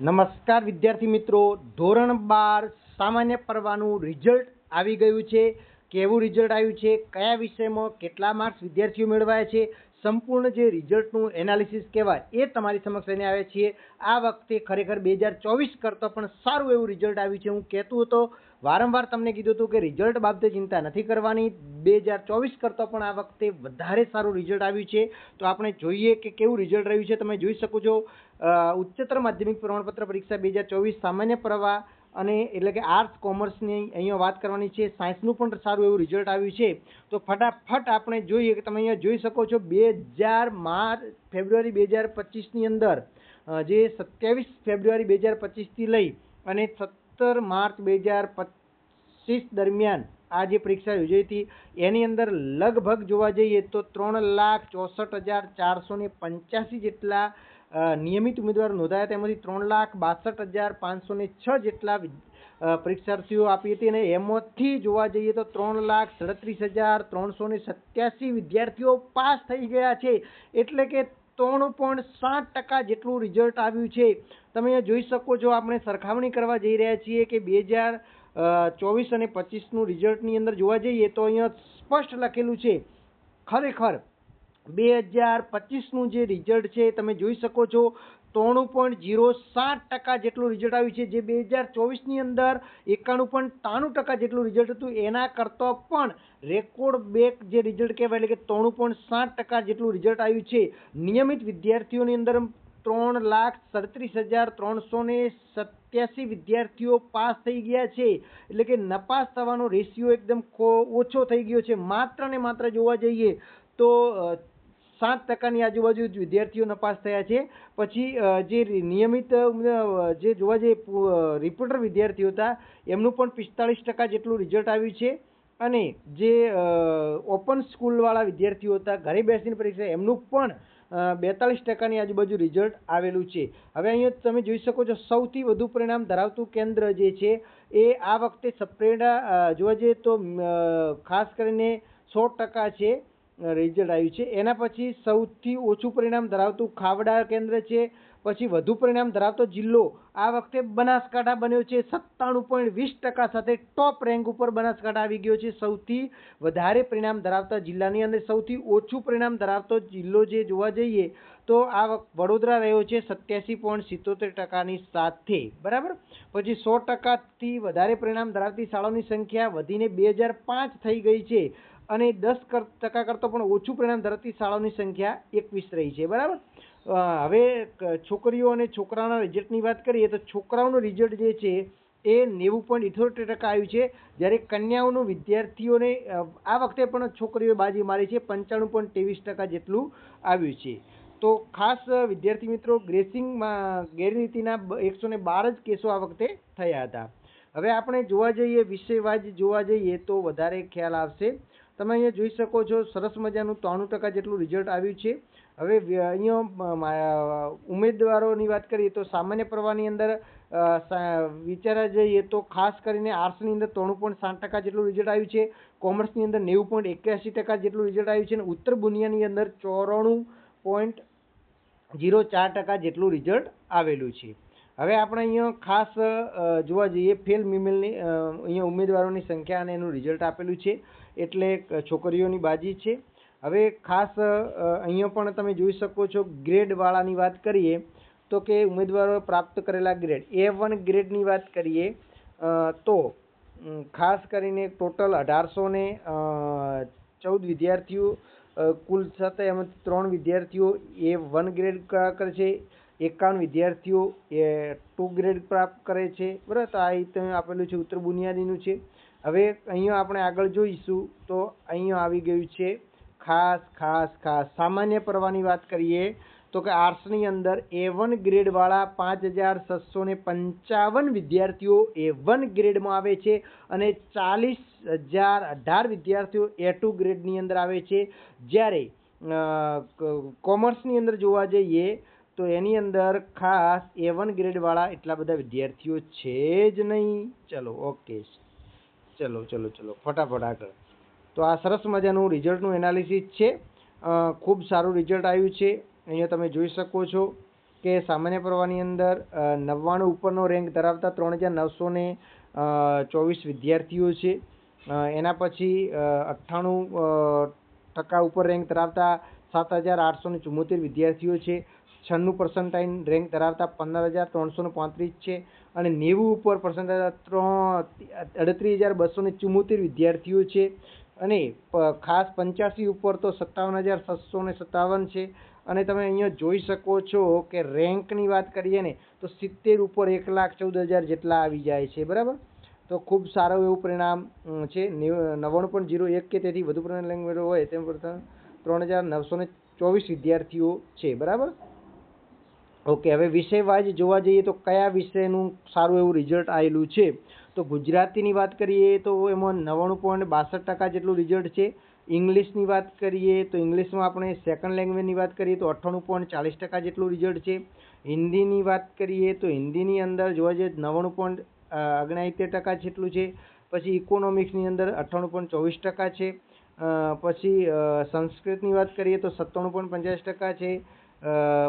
નમસ્કાર વિદ્યાર્થી મિત્રો. ધોરણ બાર સામાન્ય પરવાનું રિઝલ્ટ આવી ગયું છે. કેવું રિઝલ્ટ આવ્યું છે? કયા વિષયમાં કેટલા માર્ક્સ વિદ્યાર્થીઓ મેળવાયા છે? સંપૂર્ણ જે રિઝલ્ટનું એનાલિસિસ કહેવાય એ તમારી સમક્ષ લઈને આવ્યા છીએ. આ વખતે ખરેખર બે હજાર ચોવીસ કરતાં પણ સારું એવું રિઝલ્ટ આવ્યું છે. હું કહેતું હતો, વારંવાર તમને કીધું હતું કે રિઝલ્ટ બાબતે ચિંતા નથી કરવાની. બે હજાર ચોવીસ કરતાં પણ આ વખતે વધારે સારું રિઝલ્ટ આવ્યું છે. તો આપણે જોઈએ કે કેવું રિઝલ્ટ રહ્યું છે. તમે જોઈ શકો છો ઉચ્ચતર માધ્યમિક પ્રમાણપત્ર પરીક્ષા બે હજાર ચોવીસ સામાન્ય પ્રવાહ અને એટલે કે આર્ટ્સ કોમર્સની અહીંયા વાત કરવાની છે. સાયન્સનું પણ સારું એવું રિઝલ્ટ આવ્યું છે. તો ફટાફટ આપણે જોઈએ કે તમે અહીંયા જોઈ શકો છો બે હજાર માર્ચ, ફેબ્રુઆરી બે હજાર પચીસની અંદર જે સત્યાવીસ ફેબ્રુઆરી બે હજાર પચીસથી લઈ અને સત્તર માર્ચ બે હજાર પચીસ દરમિયાન આ જે પરીક્ષા યોજાઈ હતી, એની અંદર લગભગ જોવા જઈએ તો ત્રણ લાખ ચોસઠ હજાર ચારસો પંચ્યાસી જેટલા નિયમિત ઉમેદવારો નોંધાયા તેમાંથી ત્રણ લાખ બાસઠ હજાર પાંચસો ને છ જેટલા પરીક્ષાર્થીઓ આપી હતી અને એમાંથી જોવા જઈએ તો ત્રણ લાખ સડત્રીસ હજાર ત્રણસો ને સત્યાસી વિદ્યાર્થીઓ પાસ થઈ ગયા છે. એટલે કે ત્રણ પોઈન્ટ સાત ટકા જેટલું રિઝલ્ટ આવ્યું છે. તમે અહીંયા જોઈ શકો છો, આપણે સરખામણી કરવા જઈ રહ્યા છીએ કે બે હજાર ચોવીસ અને પચીસનું રિઝલ્ટની અંદર જોવા જઈએ તો અહીંયા સ્પષ્ટ લખેલું છે. ખરેખર બે હજાર પચીસનું જે રિઝલ્ટ છે, તમે જોઈ શકો છો, ત્રણ પોઈન્ટ જીરો સાત ટકા જેટલું રિઝલ્ટ આવ્યું છે. જે બે હજાર ચોવીસની અંદર એકાણું પોઈન્ટ ત્રાણું ટકા જેટલું રિઝલ્ટ હતું. એના કરતાં પણ રેકોર્ડ બેક જે રિઝલ્ટ કહેવાય, એટલે કે ત્રણું પોઈન્ટ સાત ટકા જેટલું રિઝલ્ટ આવ્યું છે. નિયમિત વિદ્યાર્થીઓની અંદર ત્રણ લાખ સડત્રીસ હજાર ત્રણસો ને સત્યાસી વિદ્યાર્થીઓ પાસ થઈ ગયા છે. એટલે કે નપાસ થવાનો રેશિયો એકદમ ઓછો થઈ ગયો છે. માત્ર ને માત્ર જોવા જઈએ તો સાત ટકાની આજુબાજુ જ વિદ્યાર્થીઓ નપાસ થયા છે. પછી જે નિયમિત જે જોવા જઈએ રિપોર્ટર વિદ્યાર્થીઓ હતા, એમનું પણ પિસ્તાળીસ ટકા જેટલું રિઝલ્ટ આવ્યું છે. અને જે ઓપન સ્કૂલવાળા વિદ્યાર્થીઓ હતા, ઘરે બેસીને પરીક્ષા, એમનું પણ બેતાલીસ ટકાની આજુબાજુ રિઝલ્ટ આવેલું છે. હવે અહીંયા તમે જોઈ શકો છો, સૌથી વધુ પરિણામ ધરાવતું કેન્દ્ર જે છે, એ આ વખતે સપ્રેડા જોવા જઈએ તો ખાસ કરીને સો ટકા છે. રિઝલ્ટ આવ્યું છે. એના પછી સૌથી ઓછું પરિણામ ધરાવતું ખાવડા કેન્દ્ર છે. પછી વધુ પરિણામ ધરાવતો જિલ્લો. આ વખતે બનાસકાંઠા બન્યો છે. સત્તાણું પોઈન્ટ વીસ ટકા સાથે ટોપ રેન્ક ઉપર બનાસકાંઠા આવી ગયો છે. સૌથી વધારે પરિણામ ધરાવતા જિલ્લાની અંદર સૌથી ઓછું પરિણામ ધરાવતો જિલ્લો જે જોવા જઈએ તો આ વડોદરા રહ્યો છે સત્યાસી પોઈન્ટ સિત્તોતેર ટકાની સાથે. બરાબર? પછી સો ટકાથી વધારે પરિણામ ધરાવતી શાળાઓની સંખ્યા વધીને બે હજાર પાંચ થઈ ગઈ છે. અને દસ ટકા કરતાં પણ ઓછું પરિણામ ધરાવતી શાળાઓની સંખ્યા એકવીસ રહી છે. બરાબર? હવે છોકરીઓ અને છોકરાઓના રિઝલ્ટની વાત કરીએ તો છોકરાઓનું રિઝલ્ટ જે છે એ નેવું પોઈન્ટ ઇઠોતેર ટકા આવ્યું છે. જ્યારે કન્યાઓનું વિદ્યાર્થીઓને આ વખતે પણ છોકરીઓએ બાજી મારી છે પંચાણું પોઈન્ટ ત્રેવીસ ટકા જેટલું આવ્યું છે. તો ખાસ વિદ્યાર્થી મિત્રો, ગ્રેસિંગમાં, ગેરરીતિના એકસો ને બાર જ કેસો આ વખતે થયા હતા. હવે આપણે જોવા જઈએ વિષયવાજ જોવા જઈએ તો વધારે ખ્યાલ આવશે. તમે અહીંયા જોઈ શકો છો, સરસ મજાનું ત્રાણું ટકા જેટલું રિઝલ્ટ આવ્યું છે. હવે અહીંયા ઉમેદવારોની વાત કરીએ તો સામાન્ય પ્રવાહની અંદર વિચારા જઈએ તો ખાસ કરીને આર્ટ્સની અંદર ત્રણ પોઈન્ટ સાત ટકા જેટલું રિઝલ્ટ આવ્યું છે, કોમર્સની અંદર નેવું પોઈન્ટ એક્યાસી ટકા જેટલું રિઝલ્ટ આવ્યું છે અને ઉત્તર બુનિયાની અંદર ચોરાણું પોઈન્ટ જીરો ચાર ટકા જેટલું રિઝલ્ટ આવેલું છે. હવે આપણે અહીંયા ખાસ જોવા જઈએ ફેલ મિમેલની અહીંયા ઉમેદવારોની સંખ્યા અને એનું રિઝલ્ટ આપેલું છે. એટલે છોકરીઓની બાજી છે. હવે ખાસ અહીંયા પણ તમે જોઈ શકો છો ગ્રેડવાળાની વાત કરીએ, તો કે ઉમેદવારો પ્રાપ્ત કરેલા ગ્રેડ એ વન ગ્રેડની વાત કરીએ તો ખાસ કરીને ટોટલ અઢારસો ને ચૌદ વિદ્યાર્થીઓ કુલ સાથે એમાંથી ત્રણ વિદ્યાર્થીઓ એ વન ગ્રેડ કરે છે એકાવન વિદ્યાર્થીઓ એ ટુ ગ્રેડ પ્રાપ્ત કરે છે. બરાબર? તો આ રીતે આપેલું છે ઉત્તર બુનિયાદીનું છે. હવે અહીંયા આપણે આગળ જોઈશું તો અહીંયા આવી ગયું છે. ખાસ ખાસ ખાસ. સામાન્ય પ્રવાહની વાત કરીએ તો કે આર્ટ્સની અંદર એ વન ગ્રેડવાળા પાંચ હજાર છસો ને પંચાવન વિદ્યાર્થીઓ એ વન ગ્રેડમાં આવે છે અને ચાલીસ હજાર અઢાર વિદ્યાર્થીઓ એ ટુ ગ્રેડની અંદર આવે છે. જ્યારે કોમર્સની અંદર જોવા જઈએ તો એની અંદર ખાસ એ વન ગ્રેડવાળા એટલા બધા વિદ્યાર્થીઓ છે જ નહીં. ચલો ઓકે ચલો ચલો ચલો, ફટાફટ આગળ. તો આ સરસ મજાનું રિઝલ્ટનું એનાલિસિસ છે. ખૂબ સારું રિઝલ્ટ આવ્યું છે. અહીંયા તમે જોઈ શકો છો કે સામાન્ય પ્રવાહની અંદર નવ્વાણું ઉપરનો રેન્ક ધરાવતા ત્રણ હજાર નવસો ને ચોવીસ વિદ્યાર્થીઓ છે. એના પછી અઠ્ઠાણું ટકા ઉપર રેન્ક ધરાવતા સાત હજાર આઠસો ને ચુમ્મોતેર વિદ્યાર્થીઓ છે. છન્નું પર્સન્ટાઇન રેન્ક ધરાવતા પંદર હજાર ત્રણસો પાંત્રીસ છે અને નેવું ઉપર પર્સન્ટાઇલ ત્રણ અડત્રીસ હજાર બસો ને ચુમ્મોતેર વિદ્યાર્થીઓ છે અને ખાસ પંચ્યાસી ઉપર તો સત્તાવન હજાર છસો ને સત્તાવન છે. અને તમે અહીંયા જોઈ શકો છો કે રેન્કની વાત કરીએ ને, તો સિત્તેર ઉપર એક લાખ ચૌદ હજાર જેટલા આવી જાય છે, બરાબર? તો ખૂબ સારું એવું પરિણામ છે. નેવ- નવ્વાણું પોઈન્ટ જીરો એક કે તેથી વધુ પરિણામ લેંગ્વેજ હોય તેમ ત્રણ હજાર નવસો ને ચોવીસ વિદ્યાર્થીઓ છે, બરાબર? ઓકે, હવે વિષય વાઇઝ જોવા જઈએ તો કયા વિષયનું સારું એવું રિઝલ્ટ આવેલું છે? તો ગુજરાતીની વાત કરીએ તો એમાં નવ્વાણું પોઈન્ટ બાસઠ ટકા જેટલું રિઝલ્ટ છે. ઇંગ્લિશની વાત કરીએ તો ઇંગ્લિશમાં આપણે સેકન્ડ લેંગ્વેજની વાત કરીએ તો અઠ્ઠાણું પોઈન્ટ ચાલીસ ટકા જેટલું રિઝલ્ટ છે. હિન્દીની વાત કરીએ તો હિન્દીની અંદર જોવા જઈએ નવ્વાણું પોઈન્ટ ઓગણસિત્તેર ટકા જેટલું છે. પછી ઇકોનોમિક્સની અંદર અઠ્ઠાણું પોઈન્ટ ચોવીસ ટકા છે. પછી સંસ્કૃતની વાત કરીએ તો સત્તાણું પોઈન્ટ પંચ્યાસી ટકા છે.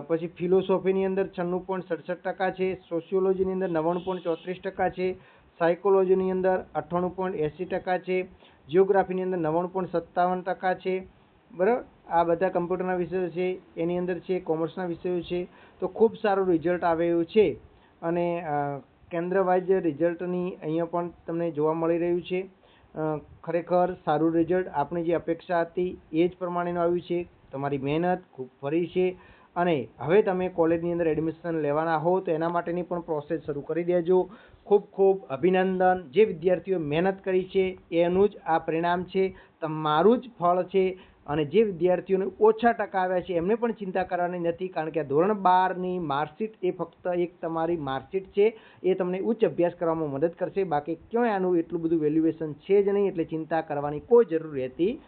પછી ફિલોસોફીની અંદર છન્નું પોઈન્ટ સડસઠ ટકા છે સોશિયોલોજીની અંદર નવ્વાણું પોઈન્ટ ચોત્રીસ ટકા છે સાયકોલોજીની અંદર અઠ્ઠાણું પોઈન્ટ એંસી ટકા છે જિયોગ્રાફીની અંદર નવ્વાણું પોઈન્ટ સત્તાવન ટકા છે. બરાબર? આ બધા કમ્પ્યુટરના વિષયો છે એની અંદર છે કોમર્સના વિષયો છે તો ખૂબ સારું રિઝલ્ટ આવ્યું છે. અને અ, કેન્દ્ર વાઇઝ રિઝલ્ટની અહીંયા પણ તમને જોવા મળી રહ્યું છે. ખરેખર સારું રિઝલ્ટ આપણી જે અપેક્ષા હતી એ જ પ્રમાણેનું આવ્યું છે. તમારી મહેનત ખૂબ ફરી છે. અને હવે તમે કોલેજની અંદર એડમિશન લેવાના હો, તો એના માટેની પણ પ્રોસેસ શરૂ કરી દેજો. ખૂબ ખૂબ અભિનંદન. જે વિદ્યાર્થીઓ મહેનત કરી છે, એનું જ આ પરિણામ છે. તમારું જ ફળ છે. અને જે વિદ્યાર્થીઓને ઓછા ટકા આવ્યા છે, એમને પણ ચિંતા કરવાની નથી, કારણ કે ધોરણ બારની માર્કશીટ એ ફક્ત એક તમારી માર્કશીટ છે. એ તમને ઉચ્ચ અભ્યાસ કરવામાં મદદ કરશે. બાકી ક્યાંય આનું એટલું બધું વેલ્યુએશન છે જ નહીં, એટલે ચિંતા કરવાની કોઈ જરૂર રહેતી